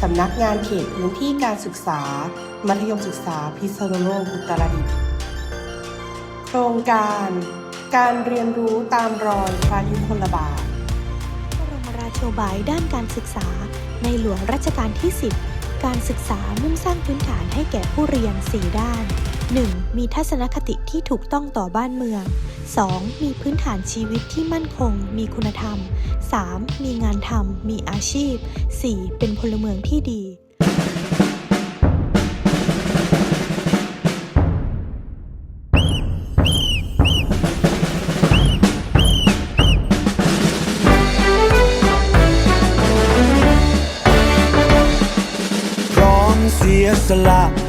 สำนักงานเขตพื้นที่การศึกษา มัธยมศึกษาพิษณุโลกอุตรดิตถ์โครงการ การเรียนรู้ตามรอยพระยุคลบาทบรมราโชบายด้านการศึกษา ในหลวงรัชกาลที่ 10 การศึกษามุ่งสร้างพื้นฐานให้แก่ผู้เรียน 4 ด้าน 1. มีทัศนคติที่ถูกต้องต่อบ้านเมือง 2. มีพื้นฐานชีวิตที่มั่นคง มีคุณธรรม 3. มีงานทำ มีอาชีพ 4. เป็นพลเมืองที่ดี พร้อมเสียสละ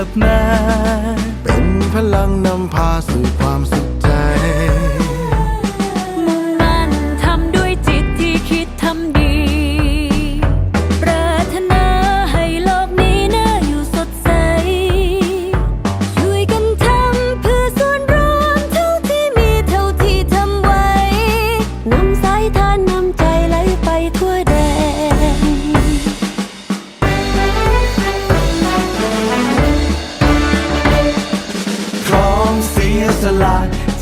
ลับมา เป็นพลังนำพาสู่ความสุข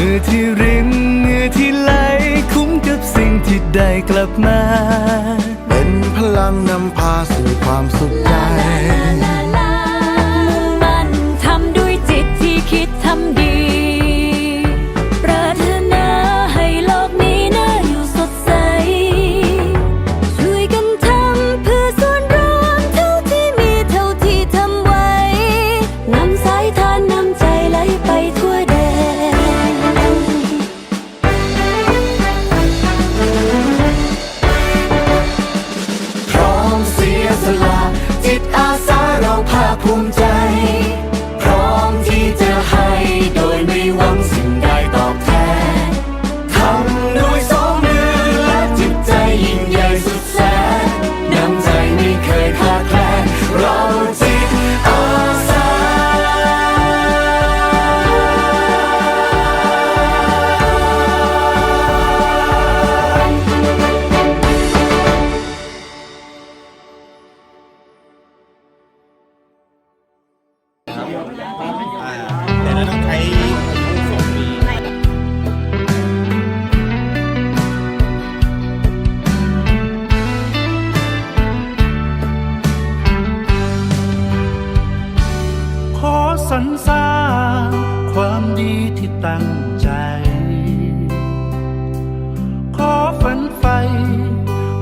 มือที่รินมือที่ไหล คุ้มกับสิ่งที่ได้กลับมา เป็นพลังนำพาสู่ความสุขใจ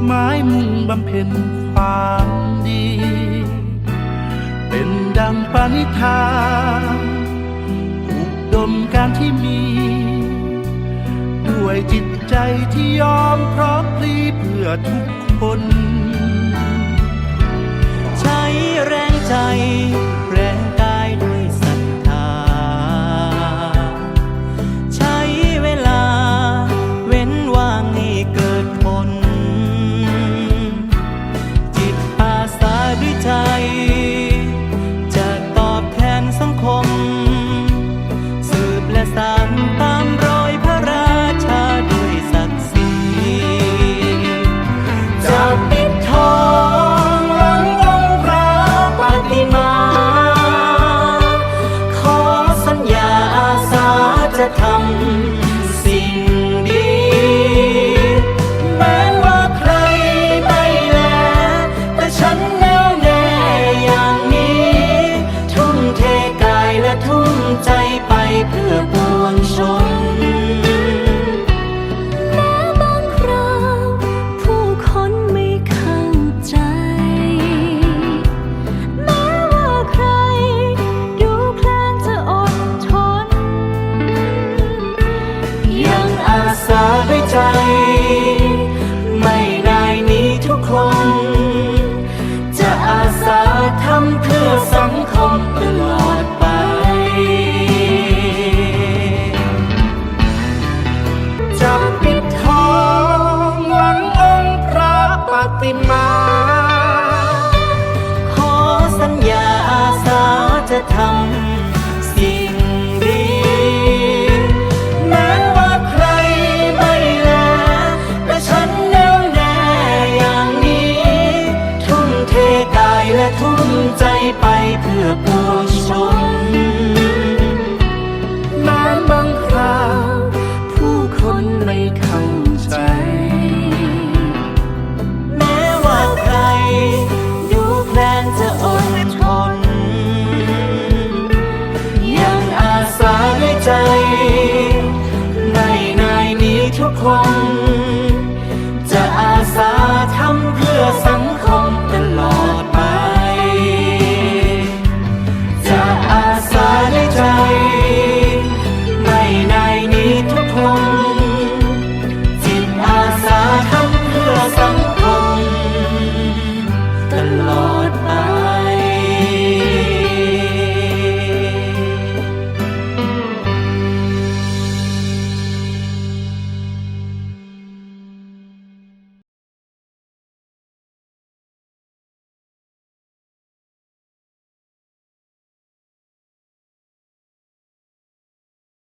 หมายมุ่งบำเพ็ญความดี เป็นดังปณิธานอุดมการที่มี ด้วยจิตใจที่ยอมพร้อมพลีเพื่อทุกคน ใช้แรงใจ ธรรม ทุ่มใจไปเพื่อปวงชน